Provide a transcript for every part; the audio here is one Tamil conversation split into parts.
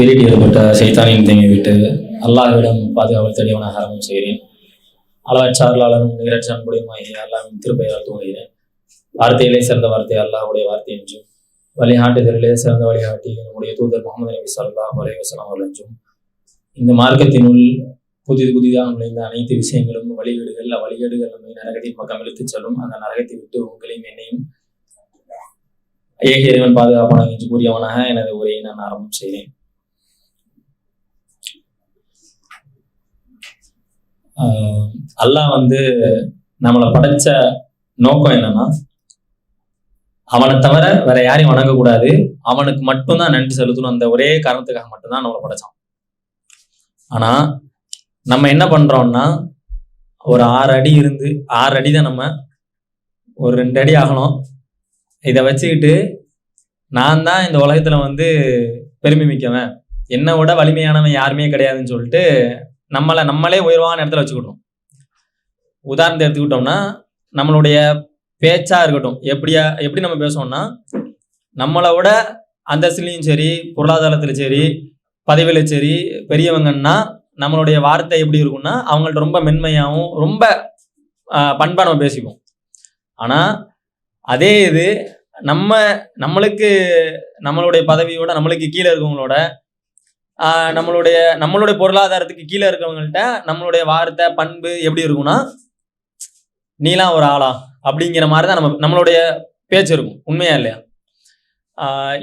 வெளியிட்டு ஏற்பட்ட சைத்தானின் தீமை விட்டு அல்லாஹ்விடம் பாதுகாவல் தேடியவனாக ஆரம்பம் செய்கிறேன். அளவற்ற அருளாளனும் நிகரற்ற அன்புடையமாகிய அல்லாவின் திருப்பெயரால் தூங்குகிறேன் வார்த்தையிலே சிறந்த வார்த்தை அல்லாஹுடைய வார்த்தை என்றும் வழிகாட்டுதலிலே சிறந்த வழிகாட்டி நம்முடைய தூதர் முகமது நபி சல்லா வலைவசலம் அவர்கள் என்றும் இந்த மார்க்கத்தினுள் புதிது புதிதாக நுழைந்த அனைத்து விஷயங்களும் வழிகேடுகள் அவ்வழிகேடுகள் நம்மை நரகத்தின் பக்கம் இழுத்துச் செல்லும். அந்த நரகத்தை விட்டு உங்களையும் என்னையும் ஏக இறைவன் என்று கூறியவனாக எனது உரையை நான் ஆரம்பம் செய்கிறேன். அல்லாஹ் வந்து நம்மளை படைச்ச நோக்கம் என்னன்னா அவனை தவிர வேற யாரையும் வணங்கக்கூடாது. அவனுக்கு மட்டும்தான் நன்றி செலுத்தணும். அந்த ஒரே காரணத்துக்காக மட்டும்தான் நம்மளை படைச்சான். ஆனா நம்ம என்ன பண்றோம்னா ஒரு ஆறு அடி இருந்து ஆறு அடி தான் நம்ம ஒரு ரெண்டு அடி ஆகணும். இதை வச்சுக்கிட்டு நான் தான் இந்த உலகத்துல வந்து பெருமை மிக்கவன். என்னை விட வலிமையானவன் யாருமே கிடையாதுன்னு சொல்லிட்டு நம்மளை நம்மளே உயர்வான இடத்துல வச்சுக்கிட்டோம். உதாரணத்தை எடுத்துக்கிட்டோம்னா நம்மளுடைய பேச்சா இருக்கட்டும் எப்படியா எப்படி நம்ம பேசுவோம்னா நம்மளை விட அந்தஸ்துலையும் சரி பொருளாதாரத்துல சரி பதவியில சரி பெரியவங்கன்னா நம்மளுடைய வார்த்தை எப்படி இருக்கும்னா அவங்கள்ட்ட ரொம்ப மென்மையாகவும் ரொம்ப பண்பாக நம்ம பேசிப்போம். ஆனால் அதே இது நம்ம நம்மளுக்கு நம்மளுடைய பதவியோட நம்மளுக்கு கீழே இருக்கவங்களோட நம்மளுடைய நம்மளுடைய பொருளாதாரத்துக்கு கீழே இருக்கவங்கள்ட்ட நம்மளுடைய வார்த்தை பண்பு எப்படி இருக்கும்னா நீலாம் ஒரு ஆளா? அப்படிங்கிற மாதிரி தான் நம்ம நம்மளுடைய பேச்சு இருக்கும். உண்மையா இல்லையா?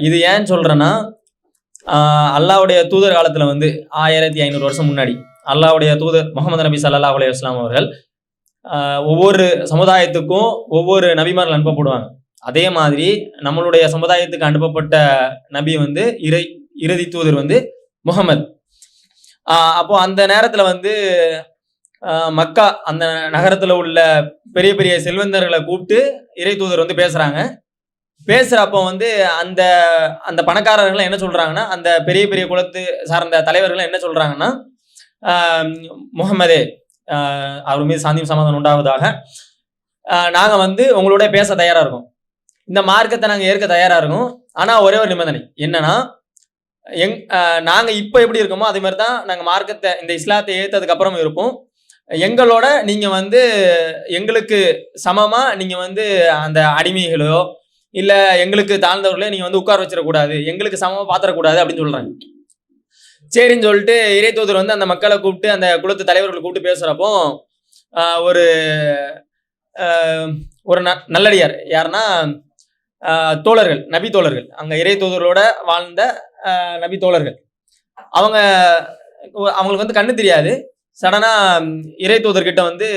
இது ஏன் சொல்றேன்னா அல்லாவுடைய அல்லாஹ்வுடைய தூதர் காலத்துல வந்து ஆயிரத்தி ஐநூறு வருஷம் முன்னாடி அல்லாவுடைய தூதர் முகமது நபி சல்லா அலி இஸ்லாம் அவர்கள் ஒவ்வொரு சமுதாயத்துக்கும் ஒவ்வொரு நபிமார்கள் அனுப்பப்படுவாங்க. அதே மாதிரி நம்மளுடைய சமுதாயத்துக்கு அனுப்பப்பட்ட நபி வந்து இறை இறுதி தூதர் வந்து முகமது அப்போ அந்த நேரத்துல வந்து மக்கா அந்த நகரத்துல உள்ள பெரிய பெரிய செல்வந்தர்களை கூப்பிட்டு இறை தூதர் வந்து பேசுறாங்க. பேசுறப்போ வந்து அந்த அந்த பணக்காரர்கள் என்ன சொல்றாங்கன்னா அந்த பெரிய பெரிய குலத்து சார்ந்த தலைவர்கள் என்ன சொல்றாங்கன்னா முகமதே அவர் மீது சாந்தியும் சமாதானம் உண்டாவதாக நாங்கள் நாங்க வந்து உங்களோட பேச தயாரா இருக்கோம். இந்த மார்க்கத்தை நாங்க ஏற்க தயாரா இருக்கோம். ஆனா ஒரே ஒரு நிபந்தனை என்னன்னா எங் நாங்கள் இப்போ எப்படி இருக்கோமோ அதே மாதிரி தான் நாங்கள் மார்க்கத்தை இந்த இஸ்லாத்தை ஏற்றதுக்கப்புறம் இருப்போம். எங்களோட நீங்கள் வந்து எங்களுக்கு சமமாக நீங்கள் வந்து அந்த அடிமைகளோ இல்லை எங்களுக்கு தாழ்ந்தவர்களோ நீங்கள் வந்து உட்கார வச்சிடக்கூடாது. எங்களுக்கு சமமாக பார்த்துடக்கூடாது அப்படின்னு சொல்கிறாங்க சரின்னு சொல்லிட்டு இறை தூதர் வந்து அந்த மக்களை கூப்பிட்டு அந்த குலத்து தலைவர்களை கூப்பிட்டு பேசுறப்போ ஒரு ஒரு ந- நல்லடியார். யாருன்னா தோழர்கள் நபி தோழர்கள். அங்கே இறை தூதர்களோட வாழ்ந்த நபி தோழர்கள். அவங்க அவங்களுக்கு வந்து கண்ணு தெரியாது. சடனாக இறை தூதர்கிட்ட வந்து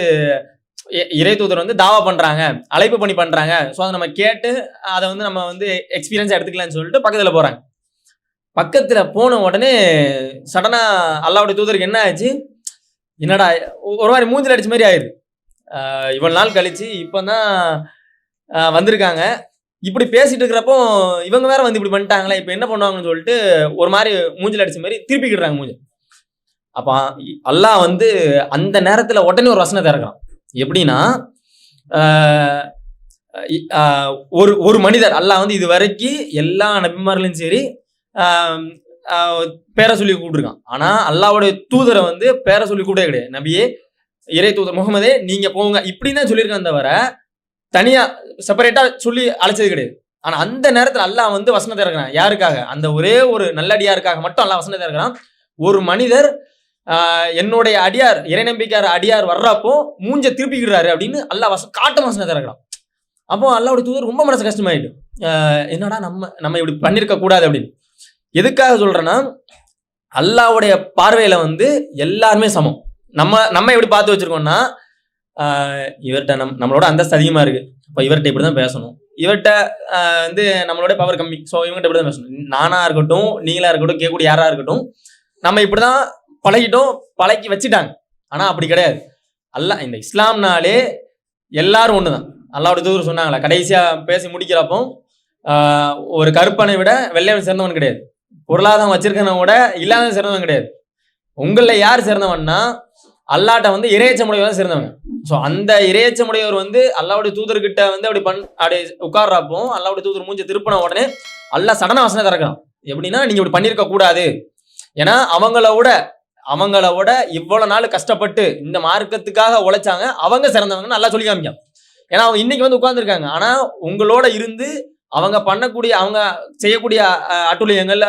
இ- இறை தூதர் வந்து தாவா பண்ணுறாங்க அழைப்பு பண்ணி பண்ணுறாங்க ஸோ அதை நம்ம கேட்டு அதை வந்து நம்ம வந்து எக்ஸ்பீரியன்ஸ் எடுத்துக்கலாம்னு சொல்லிட்டு பக்கத்தில் போகிறாங்க பக்கத்தில் போன உடனே சடனாக அல்லாவுடைய தூதருக்கு என்ன ஆச்சு? என்னடா ஒரு மாதிரி மூஞ்சில் அடிச்ச மாதிரி ஆயிடுது. இவ்வளோ நாள் கழிச்சு இப்போ தான் வந்திருக்காங்க. இப்படி பேசிட்டு இருக்கிறப்போ இவங்க வேற வந்து இப்படி பண்ணிட்டாங்களே இப்போ என்ன பண்ணுவாங்கன்னு சொல்லிட்டு ஒரு மாதிரி மூஞ்சில் அடிச்ச மாதிரி திருப்பிக்கிடுறாங்க மூஞ்சி. அப்போ அல்லாஹ் வந்து அந்த நேரத்தில் உடனே ஒரு வசனத்தை இறக்குறான். எப்படின்னா ஒரு ஒரு மனிதர் அல்லாஹ் வந்து இது வரைக்கும் எல்லா நபிமார்களையும் சரி பேரை சொல்லி கூப்பிட்டுருக்கான். ஆனால் அல்லாஹ்வுடைய தூதரை வந்து பேரை சொல்லி கூப்பிட்டே கிடையாது. நபியே இறை தூதர் முகமதே நீங்கள் போங்க. இப்படின்னு தான் சொல்லியிருக்கான் தவிர தனியா செப்பரேட்டா சொல்லி அழைச்சது கிடையாது. ஆனா அந்த நேரத்துல அல்லாஹ் வந்து வசனத்தை இறக்குறான். யாருக்காக? அந்த ஒரே ஒரு நல்லடியாருக்காக மட்டும் அல்லாஹ் வசனத்தை இறக்குறான். ஒரு மனிதர் என்னுடைய அடியார் இறைநம்பிக்கையார் அடியார் வர்றப்போ மூஞ்ச திருப்பிக்கிறாரு அப்படின்னு அல்லாஹ் வச காட்டும் வசனத்தை இறக்குறான். அப்போ அல்லாவுடைய தூதர் ரொம்ப மனசு கஷ்டமாயிட்டு என்னடா நம்ம நம்ம இப்படி பண்ணிருக்க கூடாது அப்படின்னு. எதுக்காக சொல்றேன்னா அல்லாவுடைய பார்வையில வந்து எல்லாருமே சமம். நம்ம நம்ம எப்படி பார்த்து வச்சிருக்கோம்னா இவர்கிட்ட நம் நம்மளோட அந்தஸ்து அதிகமாக இருக்குது இப்போ இவர்கிட்ட இப்படி தான் பேசணும். இவர்கிட்ட வந்து நம்மளோட பவர் கம்மி ஸோ இவங்ககிட்ட இப்படி தான் பேசணும். நானா இருக்கட்டும் நீங்களாக இருக்கட்டும் கேட்கக்கூடிய யாராக இருக்கட்டும் நம்ம இப்படி தான் பழகிட்டோம் பழக்கி வச்சுட்டாங்க. ஆனால் அப்படி கிடையாது. அல்லாஹ் இந்த இஸ்லாம்னாலே எல்லாரும் ஒன்று தான் அல்லாவோட தூர் சொன்னாங்களா கடைசியாக பேசி முடிக்கிறப்போ ஒரு கருப்பனை விட வெள்ளையவன் சிறந்தவன் கிடையாது. பொருளாதாரம் வச்சிருக்கவன் விட இல்லாத சிறந்தவன் கிடையாது. உங்களில் யார் சிறந்தவன்னா அல்லாட்ட வந்து இறையச்சமுடையவர் தான் சிறந்தவங்க. ஸோ அந்த இறையச்சமுடையவர் வந்து அல்லாவுடைய தூதர்கிட்ட வந்து அப்படி பண் அப்படி உட்கார்றப்போ அல்லாவுடைய தூதர் மூஞ்சி திருப்பின உடனே அல்லா சடன வசனம் திறக்கிறான் எப்படின்னா நீங்க இப்படி பண்ணியிருக்க கூடாது. ஏன்னா அவங்கள விட அவங்கள விட இவ்வளவு நாள் கஷ்டப்பட்டு இந்த மார்க்கத்துக்காக உழைச்சாங்க அவங்க சிறந்தவங்க நல்லா சொல்லி காமிக்கும் ஏன்னா அவங்க இன்னைக்கு வந்து உட்கார்ந்துருக்காங்க. ஆனா உங்களோட இருந்து அவங்க பண்ணக்கூடிய அவங்க செய்யக்கூடிய அட்டுழியங்கள்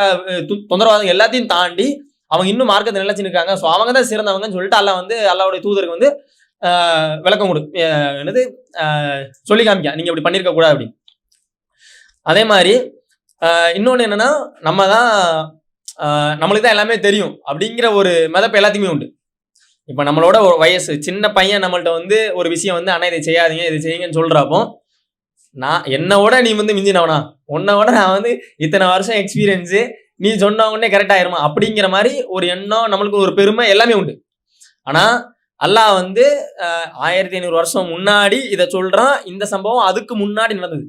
து- தொந்தரவாதங்கள் எல்லாத்தையும் தாண்டி அவங்க இன்னும் மார்க்கத்தை நிலைச்சு நிற்காங்க ஸோ அவங்க தான் சிறந்தவங்கன்னு சொல்லிட்டு அல்லாஹ் வந்து அல்லாவுடைய தூதருக்கு வந்து விளக்கம் கொடு. என்னது? சொல்லி காமிக்க. நீங்கள் இப்படி பண்ணியிருக்க கூடாது அப்படின்னு. அதே மாதிரி இன்னொன்று என்னன்னா நம்ம தான் நம்மளுக்கு தான் எல்லாமே தெரியும் அப்படிங்கிற ஒரு மிதப்பு எல்லாத்தையுமே உண்டு. இப்போ நம்மளோட ஒரு வயசு சின்ன பையன் நம்மள்ட்ட வந்து ஒரு விஷயம் வந்து ஆனால் இதை செய்யாதீங்க இதை செய்யுங்கன்னு சொல்கிறப்போ நான் என்னோட நீ வந்து மிஞ்சினவனா? உன்னை விட நான் வந்து இத்தனை வருஷம் எக்ஸ்பீரியன்ஸு நீ சொன்ன உடனே கரெக்ட் ஆயிருமா? அப்படிங்கிற மாதிரி ஒரு எண்ணம் நம்மளுக்கு ஒரு பெருமை எல்லாமே உண்டு. ஆனால் அல்லாஹ் வந்து ஆயிரத்தி ஐநூறு வருஷம் முன்னாடி இதை சொல்கிறான் இந்த சம்பவம் அதுக்கு முன்னாடி நடந்தது.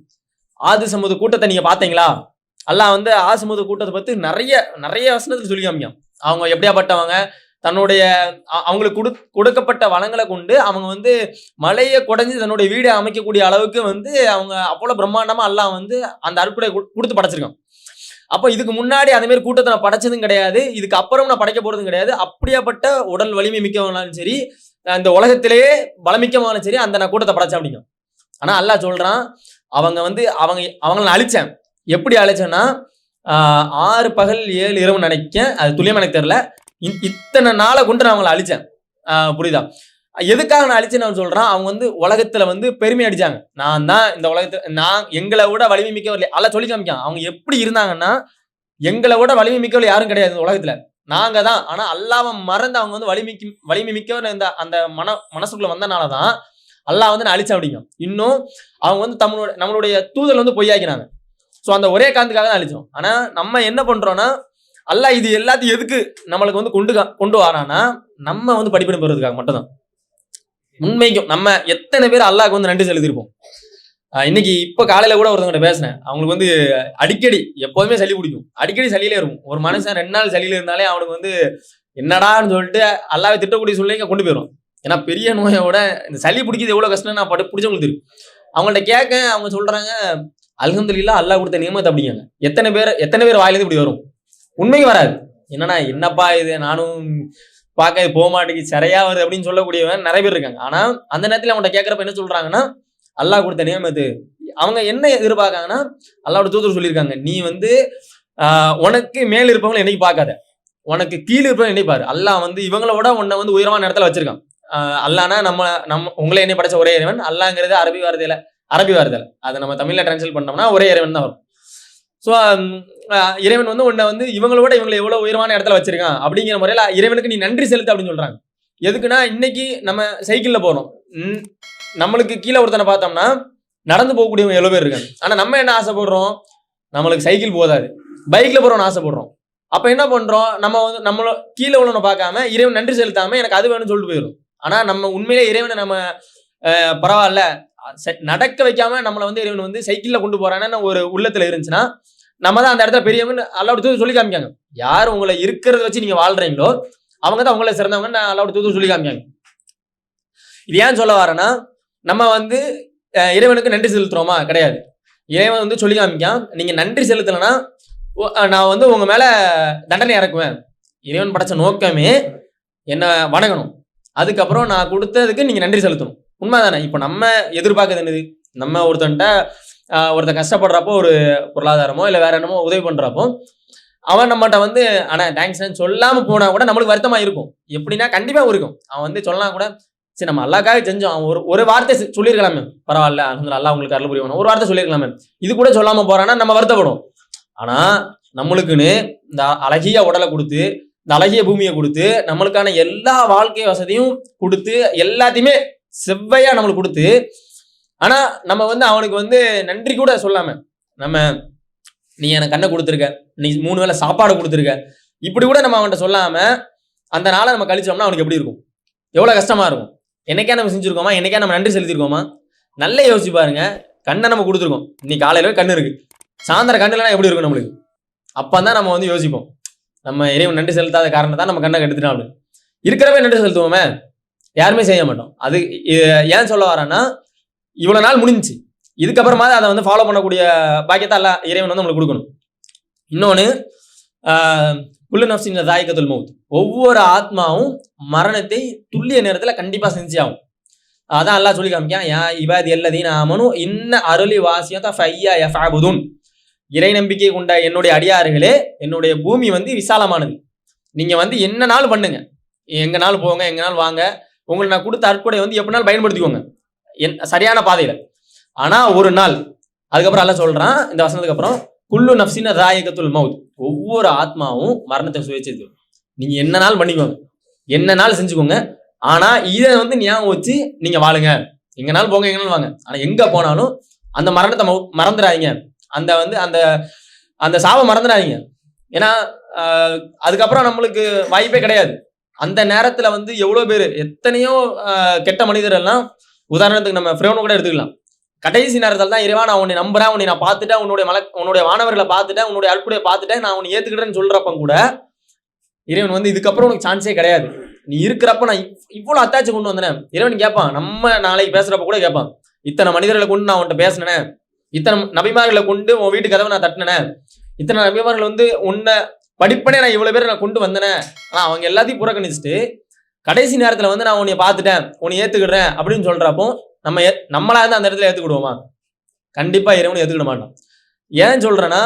ஆது சமூக கூட்டத்தை நீங்கள் பார்த்தீங்களா? அல்லாஹ் வந்து ஆதி சமூக கூட்டத்தை பற்றி நிறைய நிறைய வசனத்தில் சொல்லி காமிக்கான் அவங்க எப்படியாப்பட்டவங்க? தன்னுடைய அவங்களுக்கு கொடு கொடுக்கப்பட்ட வளங்களை கொண்டு அவங்க வந்து மலையை குடைஞ்சு தன்னுடைய வீடை அமைக்கக்கூடிய அளவுக்கு வந்து அவங்க அவ்வளோ பிரம்மாண்டமாக அல்லாஹ் வந்து அந்த அற்புடை கொடுத்து படைச்சிருக்கான். அப்போ இதுக்கு முன்னாடி அதே மாதிரி கூட்டத்தை நான் படைச்சதும் கிடையாது. இதுக்கு அப்புறம் நான் படைக்க போறதும் கிடையாது. அப்படியாப்பட்ட உடல் வலிமை மிக்கவனாலும் சரி அந்த உலகத்திலேயே பலமிக்கமானாலும் சரி அந்த நான் கூட்டத்தை படைச்சேன் அப்படிங்க ஆனா அல்லாஹ் சொல்றான் அவங்க வந்து அவங்க அவங்கள நான் அழிச்சேன். எப்படி அழிச்சேன்னா ஆஹ், ஆறு பகல் ஏழு இரவு நினைக்க அது துல்லியமா எனக்கு தெரியல இத்தனை நாளை கொண்டு நான் அவங்கள அழிச்சேன். ஆஹ், புரியுதா? எதுக்காக நான் அழிச்சேன்னு அவன் சொல்றான்? அவங்க வந்து உலகத்துல வந்து பெருமை அடிச்சாங்க. நான் தான் இந்த உலகத்துல நான் எங்களை விட வலிமை மிக்கவர் அல்ல சொல்லி காமிக்கான் அவங்க எப்படி இருந்தாங்கன்னா எங்களை விட வலிமை மிக்கவர் யாரும் கிடையாது இந்த உலகத்துல. நாங்க தான். ஆனா அல்லாம மறந்து அவங்க வந்து வலிமைக்கு வலிமை மிக்கவர் இந்த அந்த மன மனசுக்குள்ள வந்தனால தான் அல்லாஹ் வந்து நான் அழிச்சேன் அப்படிங்க இன்னும் அவங்க வந்து தமிழோட நம்மளுடைய தூதல் வந்து பொய்யாக்கினாங்க. ஸோ அந்த ஒரே காரணத்துக்காக தான் அழிச்சோம் ஆனா நம்ம என்ன பண்றோம்னா அல்லாஹ் இது எல்லாத்தையும் எதுக்கு நம்மளுக்கு வந்து கொண்டு கொண்டு வரானா நம்ம வந்து படிப்பினை பெறுவதுக்காக மட்டும்தான். உண்மைக்கும் நம்ம எத்தனை பேர் அல்லாக்கு வந்து நன்றி செலுத்திருப்போம் இன்னைக்கு இப்ப காலையில கூட ஒருத்தவங்க பேசினேன். அவங்களுக்கு வந்து அடிக்கடி எப்போதுமே சளி பிடிக்கும். அடிக்கடி சளியிலே இருக்கும். ஒரு மனுஷன் ரெண்டு நாள் சளியில இருந்தாலே அவனுக்கு வந்து என்னடான்னு சொல்லிட்டு அல்லாவே திட்டக்கூடிய சூழ்நிலைக்கு கொண்டு போயிடும் ஏன்னா பெரிய நோயோட இந்த சளி பிடிக்கிறது எவ்வளவு கஷ்டம் நான் பட்டு பிடிச்சவங்களுக்கு தெரியும். அவங்கள்ட்ட கேட்க அவங்க சொல்றாங்க அல்ஹம்துலில்லாஹ் அல்லாஹ் கொடுத்த நியமத்தை அப்படிங்க. எத்தனை பேர் எத்தனை பேர் வாயிலேருந்து இப்படி வரும்? உண்மைக்கு வராது. என்னன்னா என்னப்பா இது? நானும் பார்க்க போக மாட்டேங்குது சரியா வருது அப்படின்னு சொல்லக்கூடியவன் நிறைய பேர் இருக்காங்க. ஆனா அந்த நேரத்தில் அவங்கள்ட்ட கேட்கறப்ப என்ன சொல்றாங்கன்னா அல்லாஹ் கொடுத்த நியமத்து. அவங்க என்ன எதிர்பார்க்காங்கன்னா அல்லாவோட தூதர் சொல்லியிருக்காங்க நீ வந்து உனக்கு மேல் இருப்பவங்களை என்னைக்கு பார்க்காத? உனக்கு கீழே இருப்பவங்க என்னை பாரு? அல்லாஹ் வந்து இவங்கள விட உன்னை வந்து உயரமான இடத்துல வச்சிருக்கான். அல்லானா நம்ம நம்ம உங்களை என்னை படைச்ச ஒரே இறைவன். அல்லாங்கிறது அரபி வார்த்தையில அரபி வார்த்தையில. அதை நம்ம தமிழ்ல டிரான்ஸ்லேட் பண்ணோம்னா ஒரே இறைவன் தான் வரும். ஸோ இறைவன் வந்து உன்னை வந்து இவங்களோட இவங்களை எவ்வளோ உயரமான இடத்துல வச்சிருக்கான் அப்படிங்கிற முறையில இறைவனுக்கு நீ நன்றி செலுத்து அப்படின்னு சொல்கிறாங்க எதுக்குன்னா இன்னைக்கு நம்ம சைக்கிளில் போகிறோம் நம்மளுக்கு கீழே ஒருத்தனை பார்த்தோம்னா நடந்து போகக்கூடியவங்க எவ்வளோ பேர் இருக்காங்க. ஆனால் நம்ம என்ன ஆசைப்படுறோம்? நம்மளுக்கு சைக்கிள் போதாது. பைக்கில் போகிறோம்னு ஆசைப்படுறோம். அப்போ என்ன பண்ணுறோம் நம்ம வந்து நம்மள கீழே உள்ளவனை பார்க்காம இறைவன் நன்றி செலுத்தாமல் எனக்கு அது வேணும்னு சொல்லிட்டு போயிடும். ஆனால் நம்ம உண்மையிலே இறைவனை நம்ம பரவாயில்ல. ச- நடக்க வைக்காம நம்மளை வந்து இறைவன் வந்து சைக்கிளில் கொண்டு போறான்னு ஒரு உள்ளத்தில் இருந்துச்சுன்னா நம்ம தான் அந்த இடத்துல பெரியவங்க அல்லாவுடைய தூது சொல்லி காமிக்காங்க. யார் உங்களை இருக்கிறத வச்சு நீங்க வாழ்றீங்களோ அவங்க தான் உங்களை சிறந்தவங்க அல்லாவோட தூது சொல்லி காமிக்காங்க. இது ஏன் சொல்ல வரேன்னா நம்ம வந்து இறைவனுக்கு நன்றி செலுத்துறோமா? கிடையாது. இறைவன் வந்து சொல்லி காமிக்கான் நீங்க நன்றி செலுத்தலைன்னா ஓ, நான் வந்து உங்க மேல தண்டனை இறக்குவேன். இறைவன் படைச்ச நோக்கமே என்ன வணங்கணும். அதுக்கப்புறம் நான் கொடுத்ததுக்கு நீங்க நன்றி செலுத்தணும். உண்மைதானே? இப்போ நம்ம எதிர்பார்க்கறது என்னது? நம்ம ஒருத்தன்ட்ட ஒருத்தர் ஒருத்தன் கஷ்டப்படுறப்போ ஒரு பொருளாதாரமோ இல்லை வேற என்னமோ உதவி பண்ணுறப்போ அவன் நம்மகிட்ட வந்து ஆனால் தேங்க்ஸ் சொல்லாமல் போனால் கூட நம்மளுக்கு வருத்தமாக இருக்கும். எப்படின்னா கண்டிப்பாக இருக்கும் அவன் வந்து சொல்லலாம் கூட சரி நம்ம அல்லாக்காக செஞ்சோம். அவன் ஒரு ஒரு வார்த்தை சொல்லியிருக்கலாமே. பரவாயில்ல அல்ஹம்துலில்லாஹ் அல்லாஹ் உங்களுக்கு அருள் புரியணும் ஒரு வார்த்தை சொல்லியிருக்கலாமே. இது கூட சொல்லாமல் போகிறான்னா நம்ம வருத்தப்படும் ஆனால் நம்மளுக்குன்னு இந்த அழகிய உடலை கொடுத்து இந்த அழகிய பூமியை கொடுத்து நம்மளுக்கான எல்லா வாழ்க்கை வசதியும் கொடுத்து எல்லாத்தையுமே செவ்வையாக நம்மளுக்கு கொடுத்து ஆனா நம்ம வந்து அவனுக்கு வந்து நன்றி கூட சொல்லாம நம்ம நீ எனக்கு கண்ணை கொடுத்துருக்க. நீ மூணு வேளை சாப்பாடு கொடுத்துருக்க. இப்படி கூட நம்ம அவன்கிட்ட சொல்லாம அந்த நாளை நம்ம கழிச்சோம்னா அவனுக்கு எப்படி இருக்கும்? எவ்வளவு கஷ்டமா இருக்கும்? என்னைக்கா நம்ம செஞ்சிருக்கோமா? என்னைக்கா நம்ம நன்றி செலுத்திருக்கோமா? நல்லா யோசிச்சு பாருங்க. கண்ணை நம்ம கொடுத்துருக்கோம். நீ காலையில கண்ணு இருக்கு. சாயந்தரம் கண்ணு எப்படி இருக்கும் நம்மளுக்கு? அப்பதான் நம்ம வந்து யோசிப்போம். நம்ம இறைவன் நன்றி செலுத்தாத காரணம் தான் நம்ம கண்ணை கெடுத்துட்டோம் அப்படின்னு இருக்கிறவே நன்றி செலுத்துவோமே. யாருமே செய்ய மாட்டோம். அது ஏன் சொல்ல வரேன்னா இவ்வளோ நாள் முடிஞ்சுச்சு. இதுக்கப்புறமா அதை வந்து ஃபாலோ பண்ணக்கூடிய பாக்கியத்தை எல்லாம் இறைவன் வந்து நம்மளுக்கு கொடுக்கணும். இன்னொன்று ஆஹ் குல்லு நப்சின் தாயக்கத்துல் மவுத் ஒவ்வொரு ஆத்மாவும் மரணத்தை துல்லிய நேரத்தில் கண்டிப்பாக செஞ்சு ஆகும் அதான் எல்லாம் சொல்லி காமிக்கான் யா இவாதி எல்லாதையும் ஆமனும் இன்ன அருளி வாசியதா ஃபையா ஆகுதுன் இறை நம்பிக்கை கொண்ட என்னுடைய அடியாறுகளே என்னுடைய பூமி வந்து விசாலமானது. நீங்கள் வந்து என்ன நாள் பண்ணுங்க. எங்க நாள் போங்க எங்க நாள் வாங்க. உங்களுக்கு நான் கொடுத்த அற்கொடை வந்து எப்படினாலும் பயன்படுத்திக்கோங்க. சரியான பாதையில. ஆனா ஒரு நாள் அதுக்கப்புறம் எல்லாம் சொல்றான் இந்த வசனத்துக்கு அப்புறம் குல்லு நப்சின ராயகத்துல் மவுத் ஒவ்வொரு ஆத்மாவும் மரணத்தை சுயச்சிருக்கு நீங்க என்ன நாள் பண்ணிக்கோங்க என்ன நாள் செஞ்சுக்கோங்க. ஆனா இதை வந்து ஞாபகம் வச்சு நீங்க வாழுங்க. எங்க நாள் போங்க எங்கனாலும் வாங்க. ஆனா எங்க போனாலும் அந்த மரணத்தை மவு- மறந்துடாதீங்க. அந்த வந்து அந்த அந்த சாவை மறந்துடாதீங்க. ஏன்னா அதுக்கப்புறம் நம்மளுக்கு வாய்ப்பே கிடையாது. அந்த நேரத்துல வந்து எவ்வளவு பேர் எத்தனையோ கெட்ட மனிதர் எல்லாம் உதாரணத்துக்கு நம்ம ஃப்ரேவனை கூட எடுத்துக்கலாம். கடைசி நேரத்தில் தான் இறைவா நான் உன்னை நம்புறேன் உன்னை நான் பார்த்துட்டேன் உன்னுடைய மல உன்னுடைய மாணவர்களை பார்த்துட்டேன் உன்னுடைய அற்புடைய பார்த்துட்டேன் நான் உன்னை ஏத்துக்கிட்டேன்னு சொல்றப்ப கூட இறைவன் வந்து இதுக்கப்புறம் உனக்கு சான்ஸே கிடையாது. நீ இருக்கிறப்ப நான் இவ்- அத்தாச்சு அத்தாச்சி கொண்டு வந்தேன். இறைவன் கேட்பான் நம்ம நாளைக்கு பேசுறப்ப கூட கேட்பான் இத்தனை மனிதர்களை கொண்டு நான் உன்ட்ட பேசினேன். இத்தனை நபிமார்களை கொண்டு உன் வீட்டு கதவை நான் தட்டினேன். இத்தனை நபிமார்கள் வந்து உன்னை படிப்பனே நான் இவ்வளோ பேர் நான் கொண்டு வந்தேனே. ஆனால் அவங்க எல்லாத்தையும் புறக்கணிச்சுட்டு கடைசி நேரத்தில் வந்து நான் உன்னை பார்த்துட்டேன் உன்னை ஏற்றுக்கிடுறேன் அப்படின்னு சொல்கிறப்போ நம்ம ஏ- நம்மளா இருந்து அந்த இடத்துல ஏற்றுக்கிடுவோமா கண்டிப்பாக இறைவனை ஏற்றுக்கிட மாட்டோம். ஏன் சொல்கிறேன்னா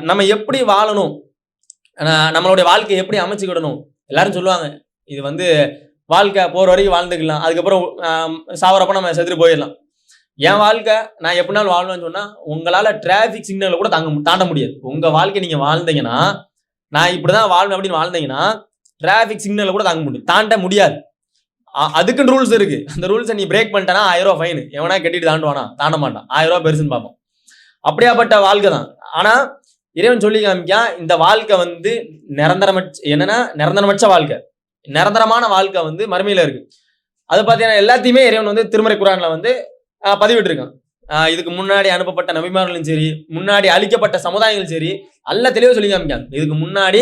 நம்ம எப்படி வாழணும்? நம்மளுடைய வாழ்க்கையை எப்படி அமைச்சுக்கிடணும்? எல்லாரும் சொல்லுவாங்க இது வந்து வாழ்க்கை போகிற வரைக்கும் வாழ்ந்துக்கலாம். அதுக்கப்புறம் ஆஹ் நம்ம செத்துட்டு போயிடலாம். என் வாழ்க்கை நான் எப்படினாலும் வாழ்வேன்னு சொன்னால் உங்களால் டிராஃபிக் சிக்னலை கூட தாங்க தாண்ட முடியாது. உங்கள் வாழ்க்கை நீங்கள் வாழ்ந்தீங்கன்னா நான் இப்படி தான் வாழ்வேன் அப்படின்னு வாழ்ந்தீங்கன்னா டிராஃபிக் சிக்னலை கூட தாங்க முடியும். தாண்ட முடியாது. அதுக்குன்னு ரூல்ஸ் இருக்கு. அந்த ரூல்ஸை நீ பிரேக் பண்ணிட்டனா ஆயிரம் ரூபா ஃபைன் எவனா கட்டிட்டு தாண்டுவானா? தாண்ட மாட்டான். ஆயிரம் ரூபா பெருசுன்னு பார்ப்போம். அப்படியாப்பட்ட வாழ்க்கை தான். ஆனால் இறைவன் சொல்லி காமிக்கான் இந்த வாழ்க்கை வந்து நிரந்தரமற்ற என்னன்னா நிரந்தரமற்ற வாழ்க்கை. நிரந்தரமான வாழ்க்கை வந்து மறுமையில் இருக்கு. அது பார்த்தீங்கன்னா எல்லாத்தையுமே இறைவன் வந்து திருமறை குரான்ல வந்து பதிவிட்டிருக்கான். இதுக்கு முன்னாடி அனுப்பப்பட்ட நபிமார்களும் சரி முன்னாடி அழிக்கப்பட்ட சமுதாயங்களும் சரி அல்ல தெளிவாக சொல்லி காமிக்காங்க. இதுக்கு முன்னாடி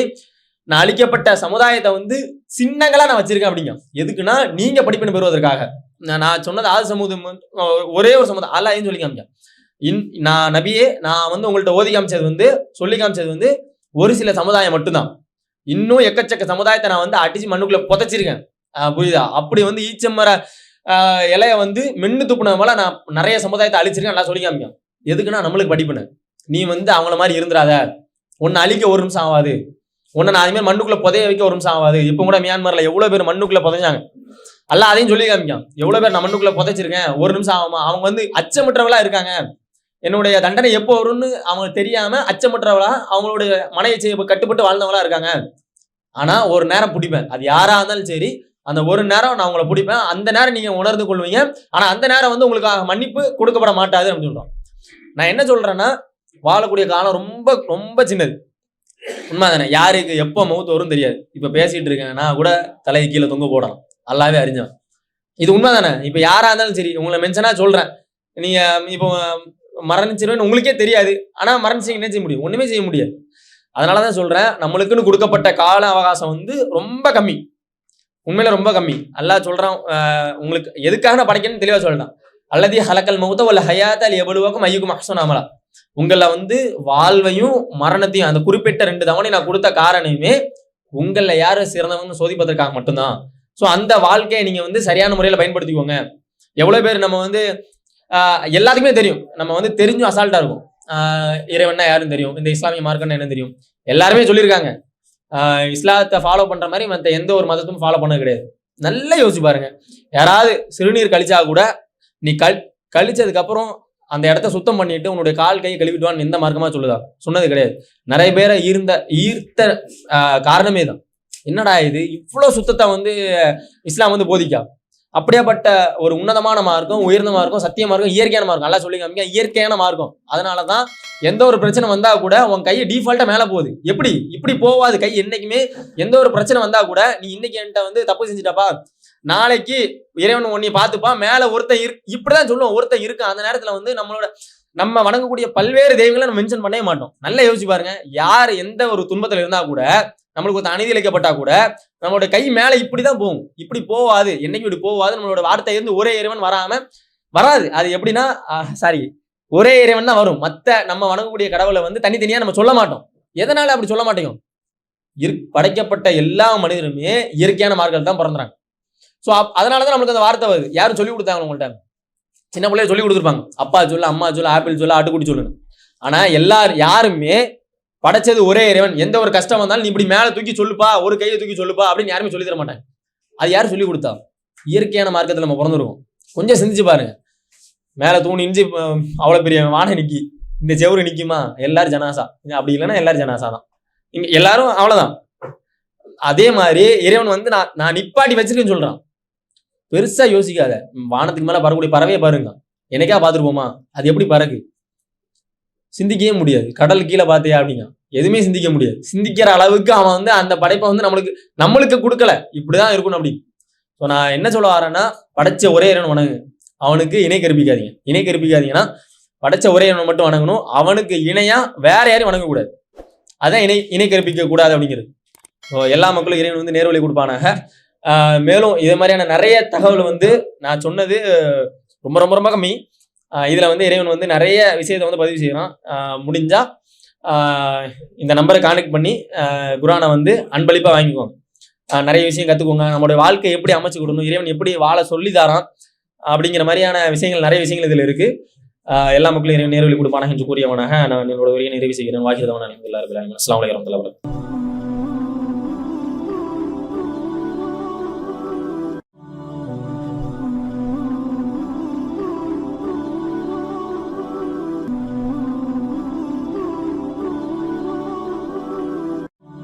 நான் அழிக்கப்பட்ட சமுதாயத்தை வந்து சின்னங்களா நான் வச்சிருக்கேன் அப்படிங்க. எதுக்குன்னா நீங்க படிப்பினை பெறுவதற்காக. நான் நான் சொன்னது ஆதி சமூகம் ஒரே ஒரு சமுதாயம் அல்லாஹ்னு சொல்லி காமிச்சேன் இன் நான் நபியே நான் வந்து உங்கள்ட்ட ஓதி காமிச்சது வந்து சொல்லி காமிச்சது வந்து ஒரு சில சமுதாயம் மட்டும்தான். இன்னும் எக்கச்சக்க சமுதாயத்தை நான் வந்து அடிச்சு மண்ணுக்குள்ள புதைச்சிருக்கேன். புரியுதா? அப்படி வந்து ஈச்சமர இலைய வந்து மென்னு துப்புன போல நான் நிறைய சமுதாயத்தை அழிச்சிருக்கேன் நல்லா சொல்லி காமிக்கும் எதுக்குன்னா நம்மளுக்கு படிப்புன. நீ வந்து அவங்கள மாதிரி இருந்துடாத. உன்னை அழிக்க ஒரு நிமிஷம் ஆகாது உன்னை நான் அதுமாதிரி மண்ணுக்குள்ள புதைய வைக்க ஒரு நிமிஷம் ஆகாது. இப்போ கூட மியான்மர்ல எவ்வளவு பேர் மண்ணுக்குள்ள புதைஞ்சாங்க? அல்ல அதையும் சொல்லி காமிக்கான் எவ்வளவு பேர் நான் மண்ணுக்குள்ள புதைச்சிருக்கேன்? ஒரு நிமிஷம் ஆகுமா? அவங்க வந்து அச்சமற்றவளா இருக்காங்க. என்னுடைய தண்டனை எப்போ வரும்னு அவங்களுக்கு தெரியாம அச்சமற்றவளா அவங்களுடைய மனையை செய்ய கட்டுப்பட்டு வாழ்ந்தவங்களா இருக்காங்க. ஆனா ஒரு நேரம் பிடிப்பேன். அது யாரா இருந்தாலும் சரி அந்த ஒரு நேரம் நான் உங்களை பிடிப்பேன். அந்த நேரம் நீங்க உணர்ந்து கொள்வீங்க. ஆனா அந்த நேரம் வந்து உங்களுக்கு மன்னிப்பு கொடுக்கப்பட மாட்டாது அப்படின்னு சொல்றோம். நான் என்ன சொல்றேன்னா வாழக்கூடிய காலம் ரொம்ப ரொம்ப சின்னது. உண்மைதானே? யாருக்கு எப்போ மவுத்து வரும் தெரியாது. இப்ப பேசிட்டு இருக்கேன்னா கூட தலை கீழே தொங்க போடலாம். நல்லாவே அறிஞ்சவன். இது உண்மைதானே? இப்ப யாரா இருந்தாலும் சரி உங்களை மென்ஷனாக சொல்றேன். நீங்க இப்போ மரணிச்சிருவேன் உங்களுக்கே தெரியாது. ஆனா மரணிச்சிங்க என்ன செய்ய முடியும்? ஒண்ணுமே செய்ய முடியாது. அதனாலதான் சொல்றேன் நம்மளுக்குன்னு கொடுக்கப்பட்ட கால அவகாசம் வந்து ரொம்ப கம்மி. உண்மையில ரொம்ப கம்மி. அல்லா சொல்றான் உங்களுக்கு எதுக்காக நான் படைக்கணும்னு தெளிவா சொல்றான் அல்லது ஹலக்கல் மௌத்த உள்ள ஹயாத் அல் எவ்வளவுக்கும் ஐயுக்கும் அஹ்சன் அமலா. உங்களை வந்து வாழ்வையும் மரணத்தையும் அந்த குறிப்பிட்ட ரெண்டு தவணை நான் கொடுத்த காரணமே உங்களில் யார் சிறந்தவங்க சோதிப்பதற்காக மட்டும்தான். ஸோ அந்த வாழ்க்கையை நீங்கள் வந்து சரியான முறையில் பயன்படுத்திக்கோங்க. எவ்வளோ பேர் நம்ம வந்து எல்லாத்துக்குமே தெரியும். நம்ம வந்து தெரிஞ்சும் அசால்ட்டாக இருக்கும். இறைவன்னா யாரும் தெரியும். இந்த இஸ்லாமிய மார்க்கம்னா என்ன தெரியும். எல்லாருமே சொல்லியிருக்காங்க. இஸ்லாத்தை ஃபாலோ பண்ணுற மாதிரி மற்ற எந்த ஒரு மதத்தும் ஃபாலோ பண்ண கிடையாது. நல்லா யோசிச்சு பாருங்க. யாராவது சிறுநீர் கழிச்சா கூட நீ கல் கழிச்சதுக்கப்புறம் அந்த இடத்த சுத்தம் பண்ணிட்டு உன்னுடைய கால் கையை கழுவிடுவான்னு எந்த மார்க்கமா சொல்லுதா? சொன்னது கிடையாது. நிறைய பேரை ஈர்ந்த ஈர்த்த காரணமே தான். என்னடா இது? இவ்வளோ சுத்தத்தை வந்து இஸ்லாம் வந்து போதிக்கா? அப்படியாப்பட்ட ஒரு உன்னதமான மார்க்கம் உயர்ந்த மார்க்கம் சத்திய மார்க்கம் இயற்கையான மார்க்கம். நல்லா சொல்லி காமிக்க இயற்கையான மார்க்கம். அதனால தான் எந்த ஒரு பிரச்சனை வந்தால் கூட உன் கையை டிஃபால்ட்டாக மேலே போகுது. எப்படி? இப்படி போவாது கை என்றைக்குமே எந்த ஒரு பிரச்சனை வந்தால் கூட நீ இன்னைக்கு என்கிட்ட வந்து தப்பு செஞ்சுட்டப்பா. நாளைக்கு இறைவன் உன்னை பார்த்துப்பா மேல ஒருத்தன் இரு இப்படிதான் சொல்லுவோம். ஒருத்தன் இருக்கு அந்த நேரத்துல வந்து நம்மளோட நம்ம வணங்கக்கூடிய பல்வேறு தெய்வங்களை நம்ம மென்ஷன் பண்ணவே மாட்டோம். நல்லா யோசிச்சு பாருங்க. யார் எந்த ஒரு துன்பத்துல இருந்தா கூட நம்மளுக்கு ஒருத்தன் அநீதி இழைக்கப்பட்டா கூட நம்மளோட கை மேல இப்படிதான் போகும். இப்படி போவாது. என்னைக்கு இப்படி போவாது நம்மளோட வார்த்தை இருந்து ஒரே இறைவன் வராம வராது. அது எப்படின்னா சாரி ஒரே இறைவன் தான் வரும். மற்ற நம்ம வணங்கக்கூடிய கடவுளை வந்து தனித்தனியா நம்ம சொல்ல மாட்டோம். எதனால அப்படி சொல்ல மாட்டேங்க? படைக்கப்பட்ட எல்லா மனிதருமே இயற்கையான மார்க்கத்தில் தான் பிறந்துறாங்க. ஸோ அதனால தான் நம்மளுக்கு அந்த வார்த்தை வருது. யாரும் சொல்லி கொடுத்தாங்க உங்கள்ட்ட? சின்ன பிள்ளைய சொல்லி கொடுத்துருப்பாங்க. அப்பா சொல்லு அம்மா சொல்லு ஆப்பிள் சொல்லு ஆட்டுக்குடி சொல்லுன்னு. ஆனா எல்லார் யாருமே படைச்சது ஒரே இறைவன். எந்த ஒரு கஷ்டம் வந்தாலும் நீ இப்படி மேலே தூக்கி சொல்லுப்பா ஒரு கையை தூக்கி சொல்லுப்பா அப்படின்னு யாருமே சொல்லி தர மாட்டாங்க. அது யார் சொல்லி கொடுத்தா? இயற்கையான மார்க்கத்தில் நம்ம பிறந்துருவோம் கொஞ்சம் சிந்திச்சு பாருங்க. மேலே தூணி இஞ்சி அவ்வளோ பெரிய வானை நிக்கி. இந்த செவுரு நிற்குமா எல்லாரும் ஜனாசா. அப்படி இல்லைன்னா எல்லாரும் ஜனாசா தான் இங்கே எல்லாரும் அவ்வளோதான் அதே மாதிரி இறைவன் வந்து நான் நான் நிப்பாட்டி வச்சிருக்கேன்னு சொல்கிறான் பெருசா யோசிக்காத. வானத்துக்கு மேல பறக்கக்கூடிய பறவையை பாருங்க. என்னைக்கா பார்த்துருப்போமா? அது எப்படி பறகு சிந்திக்கவே முடியாது. கடல் கீழே பார்த்தியா அப்படிங்க எதுவுமே சிந்திக்க முடியாது. சிந்திக்கிற அளவுக்கு அவன் வந்து அந்த படைப்பை வந்து நம்மளுக்கு நம்மளுக்கு கொடுக்கல. இப்படிதான் இருக்கணும் அப்படி. ஸோ நான் என்ன சொல்ல வரேன்னா படைச்ச ஒரே இறைவன் வணங்கு. அவனுக்கு இணை கற்பிக்காதீங்க. இணை கற்பிக்காதீங்கன்னா படைச்ச ஒரே இறைவன் மட்டும் வணங்கணும். அவனுக்கு இணையா வேற யாரையும் வணங்கக்கூடாது. அதான் இணை இணை கற்பிக்க கூடாது அப்படிங்கிறது. ஸோ எல்லா மக்களும் இறைவன் வந்து நேர்வழி கொடுப்பானாக. மேலும் இதே மாதிரியான நிறைய தகவல் வந்து நான் சொன்னது ரொம்ப ரொம்ப ரொம்ப கம்மி. இதில் வந்து இறைவன் வந்து நிறைய விஷயத்தை வந்து பதிவு செய்கிறான். முடிஞ்சால் இந்த நம்பரை கான்டெக்ட் பண்ணி குரானை வந்து அன்பளிப்பாக வாங்கிக்கோங்க. நிறைய விஷயம் கற்றுக்கோங்க நம்மளுடைய வாழ்க்கை எப்படி அமைச்சு கொடுக்கணும் இறைவன் எப்படி வாழ சொல்லி தரான் அப்படிங்கிற மாதிரியான விஷயங்கள் நிறைய விஷயங்கள் இதில் இருக்கு. எல்லா மக்களும் இறைவன் நேர்வழி கொடுப்பானாக என்று கூறியவனாக நான் என்னோட உரையை நிறைவு செய்கிறேன். வாகிரதவன் அலமதுல்லா அஸ்லாம் வலைக்கம்